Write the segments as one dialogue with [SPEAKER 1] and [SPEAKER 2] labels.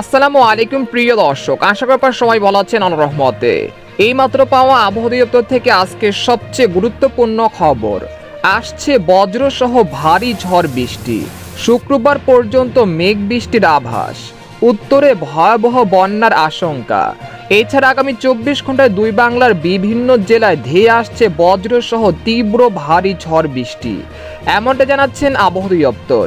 [SPEAKER 1] আসসালামু আলাইকুম প্রিয় দর্শক, আশা করি সবাই ভালো আছেন, আল্লাহর রহমতে। এইমাত্র পাওয়া আবহাওয়া দপ্তর থেকে আজকে সবচেয়ে গুরুত্বপূর্ণ খবর, আসছে বজ্রসহ ভারী ঝড় বৃষ্টি। শুক্রবার পর্যন্ত মেঘ বৃষ্টির আভাস, উত্তরে ভয়াবহ বন্যার আশঙ্কা। এছাড়া আগামী চব্বিশ ঘন্টায় দুই বাংলার বিভিন্ন জেলায় ধেয়ে আসছে বজ্রসহ তীব্র ভারী ঝড় বৃষ্টি। এমনটা জানাচ্ছেন আবহাওয়া দপ্তর।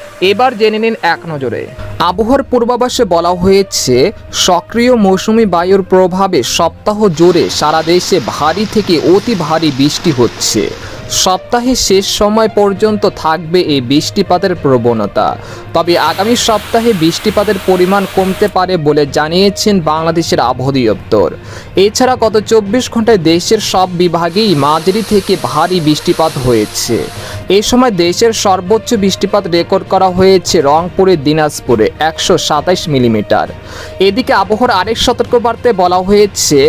[SPEAKER 1] এবার জেনে নিন এক নজরে। আবহাওয়ার পূর্বাভাসে বলা হয়েছে, সক্রিয় মৌসুমি বায়ুর প্রভাবে সপ্তাহ জোরে সারা দেশে ভারী থেকে অতি ভারী বৃষ্টি হচ্ছে। সপ্তাহের শেষ সময় পর্যন্ত থাকবে এই বৃষ্টিপাতের প্রবণতা। তবে আগামী সপ্তাহে বৃষ্টিপাতের পরিমাণ কমতে পারে বলে জানিয়েছেন বাংলাদেশের আবহাওয়া দপ্তর। এছাড়া গত চব্বিশ ঘন্টায় দেশের সব বিভাগেই মাঝারি থেকে ভারী বৃষ্টিপাত হয়েছে। এই সময় দেশের সর্বোচ্চ বৃষ্টিপাত রেকর্ড করা হয়েছে রংপুরের দিনাজপুরে একশো সাতাইশ মিলিমিটার। এদিকে আবহাওয়ার আরেক সতর্কবার্তায় বলা হয়েছে,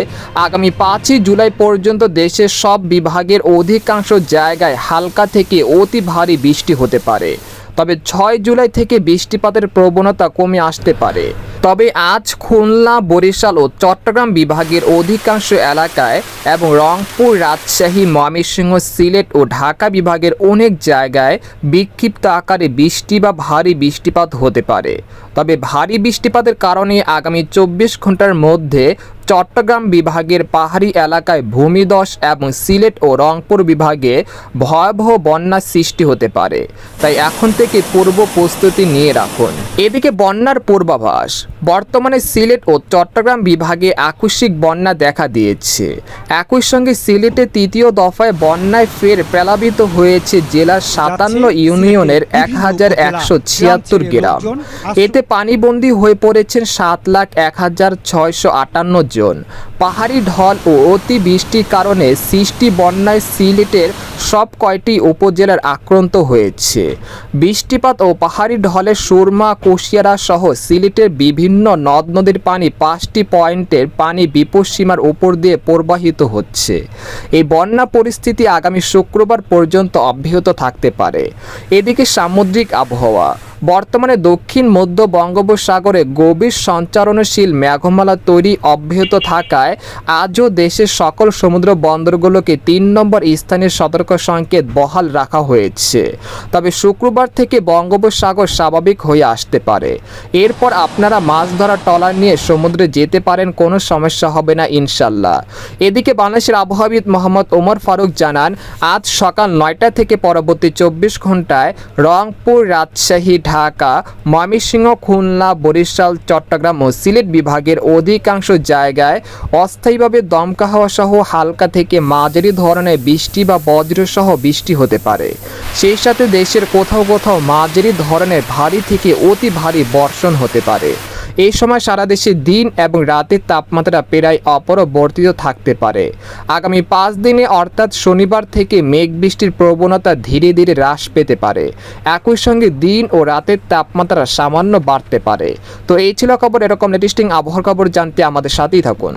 [SPEAKER 1] আগামী পাঁচই জুলাই পর্যন্ত দেশের সব বিভাগের অধিকাংশ জায়গায় হালকা থেকে অতি ভারী বৃষ্টি হতে পারে। তবে ছয় জুলাই থেকে বৃষ্টিপাতের প্রবণতা কমে আসতে পারে। তবে আজ খুলনা, বরিশাল ও চট্টগ্রাম বিভাগের অধিকাংশ এলাকায় এবং রংপুর, রাজশাহী, ময়মনসিংহ, সিলেট ও ঢাকা বিভাগের অনেক জায়গায় বিক্ষিপ্ত আকারে বৃষ্টি বা ভারী বৃষ্টিপাত হতে পারে। তবে ভারী বৃষ্টিপাতের কারণে আগামী চব্বিশ ঘণ্টার মধ্যে চট্টগ্রাম বিভাগের পাহাড়ি এলাকায় ভূমিধস এবং সিলেট ও রংপুর বিভাগে ভয়াবহ বন্যার সৃষ্টি হতে পারে। তাই এখন থেকে পূর্ব প্রস্তুতি নিয়ে রাখুন। এদিকে বন্যার পূর্বাভাস বর্তমানে সিলেট ও চট্টগ্রাম বিভাগে আকস্মিক বন্যা দেখা দিয়েছে। একই সঙ্গে সিলেটে তৃতীয় দফায় বন্যায় ফের প্লাবিত হয়েছে জেলার সাতান্ন ইউনিয়নের এক হাজার একশো ছিয়াত্তর গ্রাম এতে পানিবন্দী হয়ে পড়েছেন সাত লাখ এক হাজার ছয়শো আটান্ন জন। পাহাড়ি ঢল ও অতি বৃষ্টির কারণে সৃষ্টি বন্যায় সিলেটের সব কয়টি উপজেলার আক্রান্ত হয়েছে। বৃষ্টিপাত ও পাহাড়ি ঢলে সুরমা, কুশিয়ারা সহ সিলেটের বিভিন্ন নদ নদীর পানি পাঁচটি পয়েন্টের পানি বিপদসীমার উপর দিয়ে প্রবাহিত হচ্ছে। এই বন্যা পরিস্থিতি আগামী শুক্রবার পর্যন্ত অব্যাহত থাকতে পারে। এদিকে সামুদ্রিক আবহাওয়া। বর্তমানে দক্ষিণ মধ্য বঙ্গোপসাগরে গভীর সঞ্চারণশীল মেঘমালা তৈরি অব্যাহত থাকায় আজও দেশের সকল সমুদ্র বন্দরগুলোকে তিন নম্বর স্থানের সতর্ক সংকেত বহাল রাখা হয়েছে। তবে শুক্রবার থেকে বঙ্গোপসাগর স্বাভাবিক হয়ে আসতে পারে। এরপর আপনারা মাছ ধরা ট্রলার নিয়ে সমুদ্রে যেতে পারেন, কোনো সমস্যা হবে না, ইনশাল্লাহ। এদিকে বাংলাদেশের আবহাওয়াবিদ মোহাম্মদ ওমর ফারুক জানান, আজ সকাল নয়টা থেকে পরবর্তী চব্বিশ ঘন্টায় রংপুর, রাজশাহী ঢাকা, ময়মনসিংহ, খুলনা, বরিশাল, চট্টগ্রাম ও সিলেট বিভাগের অধিকাংশ জায়গায় অস্থায়ীভাবে দমকা হাওয়া সহ হালকা থেকে মাঝারি ধরনের বৃষ্টি বা বজ্রসহ বৃষ্টি হতে পারে। সেই সাথে দেশের কোথাও কোথাও মাঝারি ধরনের ভারী থেকে অতি ভারী বর্ষণ হতে পারে। এই সময় সারা দেশে দিন এবং রাতের তাপমাত্রা প্রায় অপরবর্তিত থাকতে পারে। আগামী পাঁচ দিনে অর্থাৎ শনিবার থেকে মেঘ বৃষ্টির প্রবণতা ধীরে ধীরে হ্রাস পেতে পারে। একই সঙ্গে দিন ও রাতের তাপমাত্রা সামান্য বাড়তে পারে। তো এই ছিল খবর, এরকম লেটেস্টিং আবহাওয়ার খবর জানতে আমাদের সাথেই থাকুন।